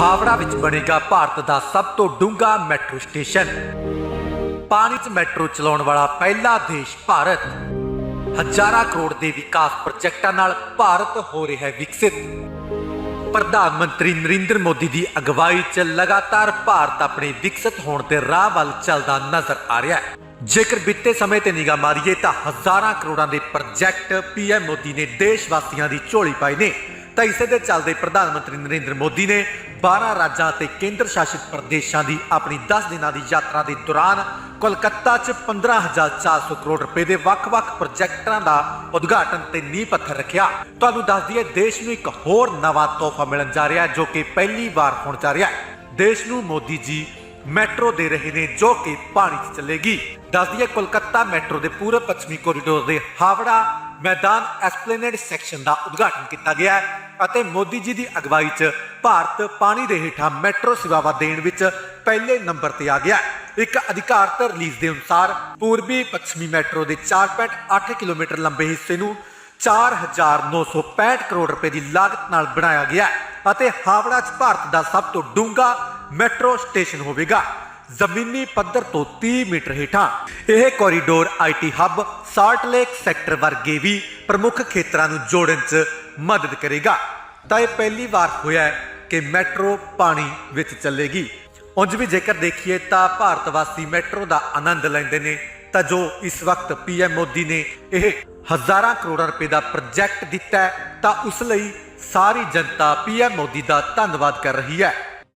ਹਾਵੜਾ ਵਿੱਚ ਬਣੇਗਾ ਭਾਰਤ ਦਾ ਸਭ ਤੋਂ ਡੂੰਘਾ ਮੈਟਰੋ ਸਟੇਸ਼ਨ। ਪਾਣੀ 'ਚ ਮੈਟਰੋ ਚਲਾਉਣ ਵਾਲਾ ਪਹਿਲਾ ਦੇਸ਼ ਭਾਰਤ। ਹਜ਼ਾਰਾਂ ਕਰੋੜ ਦੇ ਵਿਕਾਸ ਪ੍ਰੋਜੈਕਟਾਂ ਨਾਲ ਭਾਰਤ ਹੋ ਰਿਹਾ ਹੈ ਵਿਕਸਿਤ। ਪ੍ਰਧਾਨ ਮੰਤਰੀ ਨਰਿੰਦਰ ਮੋਦੀ ਦੀ ਅਗਵਾਈ 'ਚ ਲਗਾਤਾਰ ਭਾਰਤ ਆਪਣੇ ਵਿਕਸਿਤ ਹੋਣ ਦੇ ਰਾਹ ਵੱਲ ਚੱਲਦਾ ਨਜ਼ਰ ਆ ਰਿਹਾ ਹੈ। ਜੇਕਰ ਬੀਤੇ ਸਮੇਂ ਤੇ ਨਿਗਾਹ ਮਾਰੀਏ ਤਾਂ ਹਜ਼ਾਰਾਂ ਕਰੋੜਾਂ ਦੇ ਪ੍ਰੋਜੈਕਟ ਪੀਐਮ ਮੋਦੀ ਨੇ ਦੇਸ਼ ਵਾਸੀਆਂ ਦੀ ਝੋਲੀ ਪਾਈ ਨੇ। ਤਾਂ ਇਸੇ ਦੇ ਚੱਲਦੇ ਪ੍ਰਧਾਨ ਮੰਤਰੀ ਨਰਿੰਦਰ ਮੋਦੀ ਨੇ 12 ਰਾਜਾਂ ਅਤੇ ਕੇਂਦਰ ਸ਼ਾਸਿਤ ਪ੍ਰਦੇਸ਼ਾਂ ਦੀ ਆਪਣੀ 10 ਦਿਨਾਂ ਦੀ ਯਾਤਰਾ ਦੇ ਦੌਰਾਨ ਕੋਲਕਾਤਾ 'ਚ 15400 ਕਰੋੜ ਰੁਪਏ ਦੇ ਵੱਖ-ਵੱਖ ਪ੍ਰੋਜੈਕਟਾਂ ਦਾ ਉਦਘਾਟਨ ਤੇ ਨੀਂਹ ਪੱਥਰ ਰੱਖਿਆ। ਤੁਹਾਨੂੰ ਦੱਸ ਦਈਏ, ਦੇਸ਼ ਨੂੰ ਇੱਕ ਹੋਰ ਨਵਾਂ ਤੋਹਫਾ ਮਿਲਣ ਜਾ ਰਿਹਾ ਜੋ ਕਿ ਪਹਿਲੀ ਵਾਰ ਹੋਣ ਜਾ ਰਿਹਾ ਹੈ। ਦੇਸ਼ ਨੂੰ ਮੋਦੀ ਜੀ ਮੈਟਰੋ ਦੇ ਰਹੇ ਨੇ, ਜੋ ਕਿ ਪਾਣੀ 'ਚ ਚੱਲੇਗੀ। ਦੱਸ ਦਈਏ, ਕੋਲਕਾਤਾ ਮੈਟਰੋ ਦੇ ਪੂਰਬ ਪੱਛਮੀ ਕੋਰੀਡੋਰ ਦੇ ਹਾਵੜਾ ਮੈਦਾਨ ਐਸਪਲੇਨੇਡ ਸੈਕਸ਼ਨ ਦਾ ਉਦਘਾਟਨ ਕੀਤਾ ਗਿਆ ਅਤੇ ਮੋਦੀ ਜੀ ਦੀ ਅਗਵਾਈ 'ਚ ਭਾਰਤ ਪਾਣੀ ਦੇ ਹੇਠਾਂ ਮੈਟਰੋ ਸੇਵਾਵਾਂ ਦੇਣ ਵਿੱਚ ਪਹਿਲੇ ਨੰਬਰ ਤੇ ਆ ਗਿਆ ਇੱਕ ਅਧਿਕਾਰਤ ਰਿਲੀਜ਼ ਦੇ ਅਨੁਸਾਰ ਪੂਰਬੀ ਪੱਛਮੀ ਮੈਟਰੋ ਦੇ 4.8 ਕਿਲੋਮੀਟਰ ਲੰਬੇ ਹਿੱਸੇ ਨੂੰ 4965 ਕਰੋੜ ਰੁਪਏ ਦੀ ਲਾਗਤ ਨਾਲ ਬਣਾਇਆ ਗਿਆ ਅਤੇ ਹਾਵੜਾ 'ਚ ਭਾਰਤ ਦਾ ਸਭ ਤੋਂ ਡੂੰਘਾ ਮੈਟਰੋ ਸਟੇਸ਼ਨ ਹੋਵੇਗਾ। ਜ਼ਮੀਨੀ ਪੱਧਰ ਤੋਂ 30 ਮੀਟਰ ਹੇਠਾਂ। ਇਹ corridor IT hub Salt Lake sector ਵਰਗੇ ਵੀ ਪ੍ਰਮੁੱਖ ਖੇਤਰਾਂ ਨੂੰ ਜੋੜਨ 'ਚ ਮਦਦ ਕਰੇਗਾ। ਤਾਂ ਇਹ ਪਹਿਲੀ ਵਾਰ ਹੋਇਆ ਕਿ ਮੈਟਰੋ ਪਾਣੀ ਵਿੱਚ ਚੱਲੇਗੀ। ਉਂਝ ਵੀ ਜੇਕਰ ਦੇਖੀਏ ਤਾਂ ਭਾਰਤ ਵਾਸੀ ਮੈਟਰੋ ਦਾ ਆਨੰਦ ਲੈਂਦੇ ਨੇ, ਤਾਂ ਜੋ ਇਸ ਵਕਤ ਪੀਐਮ ਮੋਦੀ ਨੇ ਇਹ ਹਜ਼ਾਰਾਂ ਕਰੋੜਾਂ ਰੁਪਏ ਦਾ ਪ੍ਰੋਜੈਕਟ ਦਿੱਤਾ ਹੈ, ਤਾਂ ਉਸ ਲਈ ਸਾਰੀ ਜਨਤਾ ਪੀਐਮ ਮੋਦੀ ਦਾ ਧੰਨਵਾਦ ਕਰ ਰਹੀ ਹੈ।